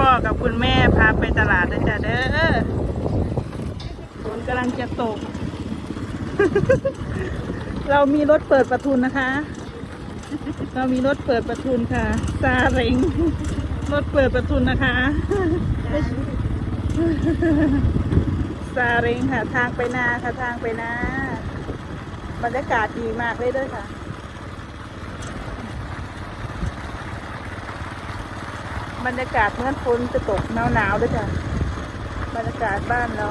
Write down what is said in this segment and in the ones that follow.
พ่อกับคุณแม่พาไปตลาดนะจ๊ะเด้อฝนกำลังจะตก เรามีรถเปิดประทุนนะคะ เรามีรถเปิดประทุนค่ะ ซาเร็งรถเปิดประทุนนะคะ ซาเร็งค่ะ ทางไปนาค่ะ ทางไปนา บรรยากาศดีมากเลยด้วยค่ะ บรรยากาศเหมือนฝนจะตกหนาวหนาวๆด้วยจ้ะบรรยากาศบ้านเรา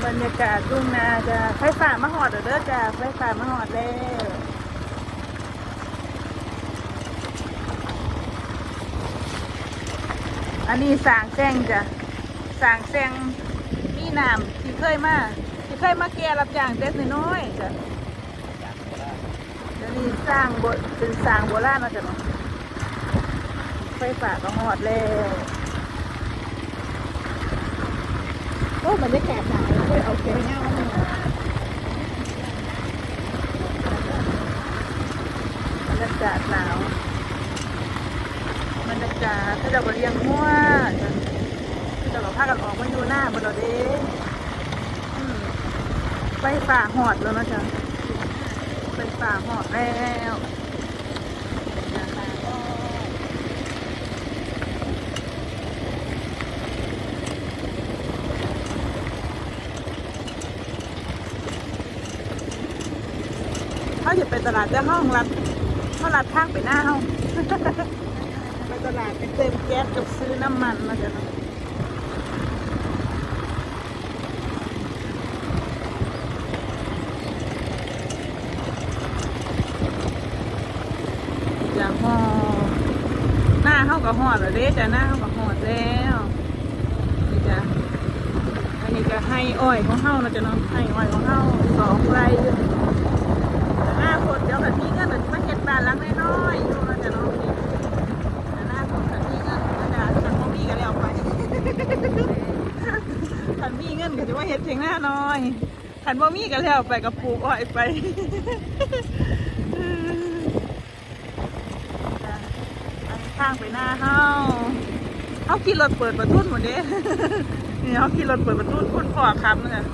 บ รรยากาศทุ่งนาจะไฟฟ้ามาหอดเด้อจ้ะไฟฟ้ามาหอดแล้วอันนี้สางแซงจ้ะสางแซงมีน้ำที่เคยมาที่เคยมาแก่รับจ้างเด็กน้อยๆจ้ะเดี๋ยวนี้สร้างโบเป็นสางโบราณมาจ้ะเนาะไฟฟ้าก็หอดแล้ว โอ้บรรยากาศหนาวเลยเอาแค่เงาหน่อยบรรยากาศหนาวบรรยากาศถ้าเราเลี้ยงมั่วถ้าเราพากันออกมาอยู่หน้าบนเราเด้ไปฝ่าหอดแล้วนะจ๊ะไปฝ่าหอดแล้วเขาจะ ไปตลาดจะห้องรัดเขารัดข้างไปหน้าห้องไปตลาดไปเติมแก๊สกับซื้อน้ำมันมาจะเนาะจะหอหน้าเข้ากับหอดแล้วเด้จ้ะหน้าเข้ากับหอดแล้วนี่จ้ะอันนี้ก็ให้อ้อยของเฮานะจ้ะเนาะให้อ้อยของเฮาสองไร่อยู่แต่หน้าฝนเดี๋ยวแบบนี้ก็เหมือนมาเห็ดบานหลังน้อยๆอยู่นะจ้ะเนาะนี่แต่หน้าฝนแบบนี้ก็กระดาษฉันบ่มีก็แล้วไปขันมีเงินก็จะว่าเฮ็ดเพียงหน้าน้อยขันบ่มีก็แล้วไปกับปลูกอ้อยไปข้างไปหน้าเฮาเฮาขี่รถเปิดประทุนหมดเด้นี่เฮาขี่รถเปิดประทุนคุณพ่อขับเนะ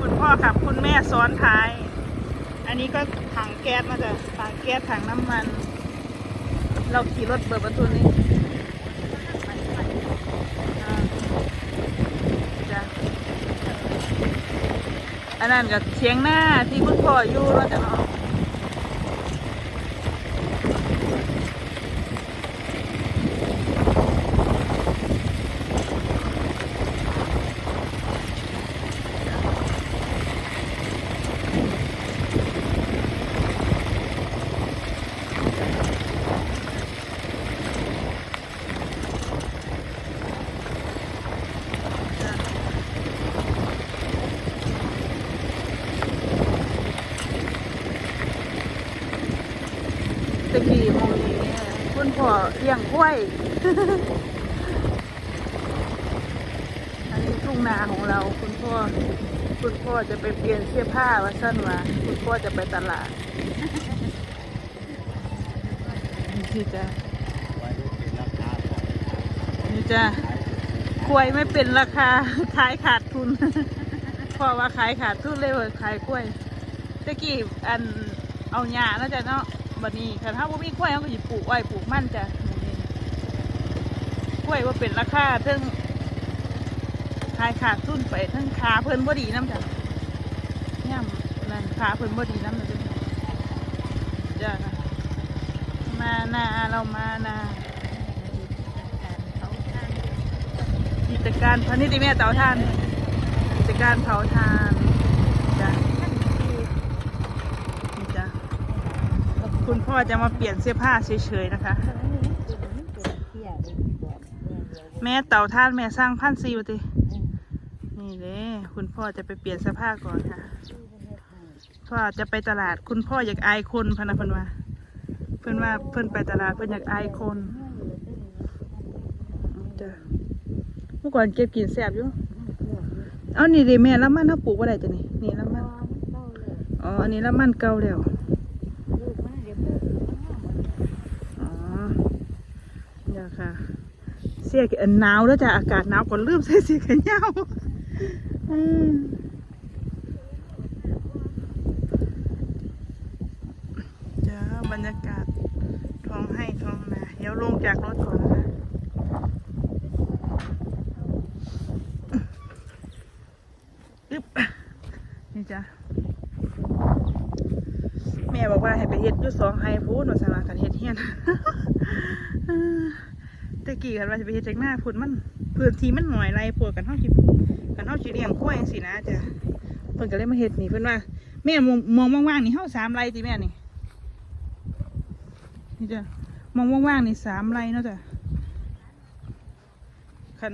คุณพ่อขับคุณแม่ซ้อนท้าย อันนี้ก็ ถังแก๊สมาจ้ะถังแก๊สถังน้ำมัน เราขี่รถเปิดประตูนี้อันนั้นกับเชียงหน้าที่คุณพ่ออยู่แล้วจะเนาะะกี้มองนี้คุณพ่อเลี้ยงกล้วย อันนี้ทุ่งนาของเราคุณพ่อ คุณพ่อจะไปเปลี่ยนเสื้อผ้าว่าสั้นว่าคุณพ่อจะไปตลาดนี่จ้ะนี่จ้ะกล้วยไม่เป็นราคาขายขาดทุนพ่อว่าขายขาดทุนเลยว่าขายกล้วยตะกี้อันเอาหญ้าแล้วจ้ะเนาะ บัดนี้คันถ้าบ่มีกล้วยเขาก็สิปลูกอ้อยปลูกมันจ้ะกล้วยว่าเป็นราคาเทั้งขายขาดทุนไปทั้งขาเพิ่นบ่ดีน้ำจ้ะย่ำนั่นขาเพิ่นบ่ดีน้ำเลยจ้ะมานาเรามานากิจการพาณิชย์ที่แม่เตาท่านกิจการเผาทานจ้ะนี่จ้ะ คุณพ่อจะมาเปลี่ยนเสื้อผ้าเฉยๆนะคะ แม่เต่าท่านแม่สร้างพันซีวตินี่เลยคุณพ่อจะไปเปลี่ยนเสื้อผ้าก่อนค่ะ พ่อจะไปตลาดคุณพ่ออยากอายคนพนะเพิ่นว่าเพิ่นว่าเพิ่นไปตลาดเพิ่นอยากอายคนจ้ะเมื่อก่อนเก็บกินแซ่บอยู่เอานี่ดิแม่ละมันเฮาปลูกบ่ได้จ้ะนี่นี่ละมันอ๋ออันนี้ละมันเก่าแล้วอ๋อ อย่าค่ะ เสียกันหนาวแล้วจ้ะอากาศหนาวก่อนลืมใส่เสียกันยาวอืมจ้าบรรยากาศท้องให้ท้องนาเดี๋ยวลงจากรถก่อนนะอึ๊บนี่จ้ะแม่บอกว่าให้ไปเฮ็ดยุสองไฮพูดหนูสารากันเฮ็ดเฮียน ตะกี้กันว่าจะไปเฮ็ดจากหน้าพุ่นมันพื้นที่มันหน่อยไรพวกกันเฮาสิกันเฮาสิเลี้ยงกล้วยจังซี่นะจ้ะเพิ่นก็เลยมาเฮ็ดนี่เพิ่นว่าแม่มองมองว่างๆนี่เฮาสามไรติแม่นี่นี่จ้ะมองว่างๆนี่สามไรเนาะจ้ะคัน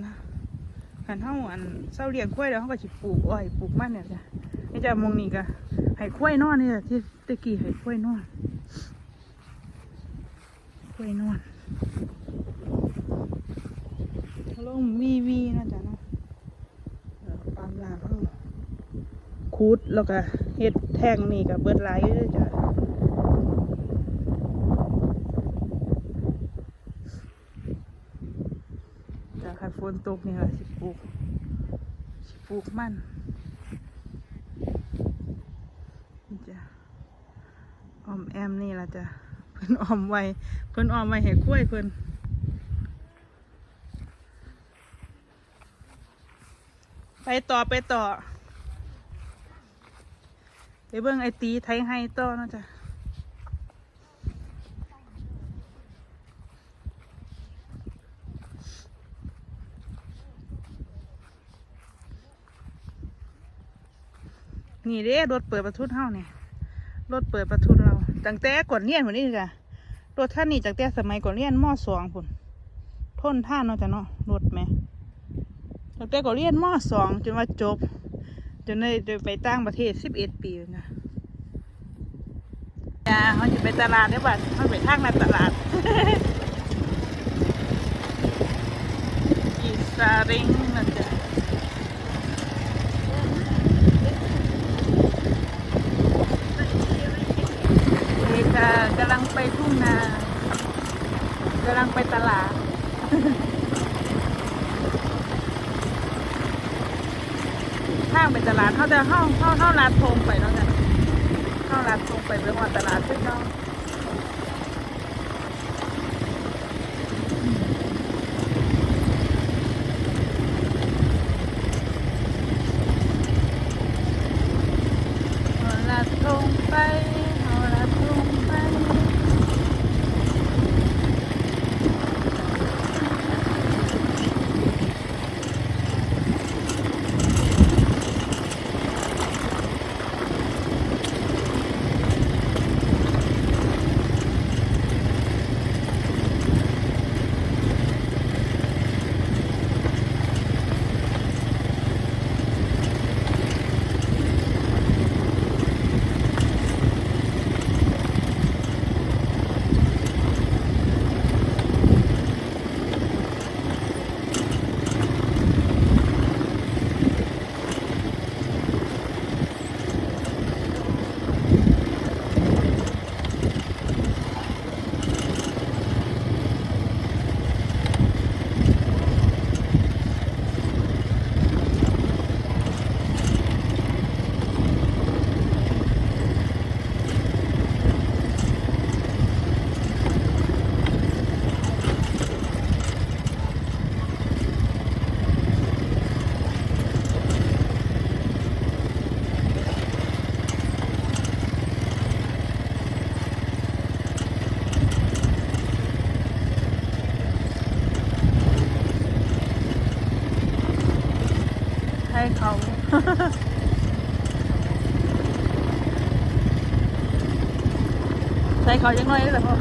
คันเฮาอันเศร้าเลี้ยงกล้วยแล้วเฮาก็สิปลูกอ้อยปลูกมันเนี่ยจ้ะนี่จะมองนี่ก็ให้กล้วยนอนนี่จ้ะที่ตะกี้ให้กล้วยนอนกล้วยนอน ลงวีวีนะจ๊ะเนาะเออปามลาเขาคูดแล้วก็เฮ็ดแท่งนี่กับเบิดหลายเลยจ้ะจ้ะค่ะฝนตกนี่ค่ะสิปลูกสิปลูกมันนี่จ้ะออมแอมนี่ละจ้ะเพิ่นออมไว้เพิ่นออมไว้ให้กล้วยเพิ่น ไปต่อไปต่อไปเบิ่งไอตีไทยให้ต่อนาะจ้ะนี่เด้รถเปิดประทุนเฮาเนี่ยรถเปิดประทุนเราตั้งแต่ก่อนเรียนพุ่นนี่จ้ะรถท่านนี่ตั้งแต่สมัยก่อนเรียนมอสองพุ่นทนท่านเนาะจ้ะเนาะรถแหม ตั้งแต่ก็เรียนมสองจนว่าจบ จนได้ไปต่างประเทศสิบเอ็ดปีนะจ้าเขาจะไปตลาดได้ป่ะเขาไปทางในตลาดอีสาริงนะจ๊ะนี่ค่ะกำลังไปทุ่งนากำลังไปตลาดางไปตลาดเขาจะเข้าเข้าเข้าลาดโทงไปแล้วกันเข้าลาดโทงไปเรื่องว่าตลาดซึ่งเราเอาลาดโทงไปเอาลาดโทงไป ให้เขา ใส่เขายังน้อยเลยเหรอ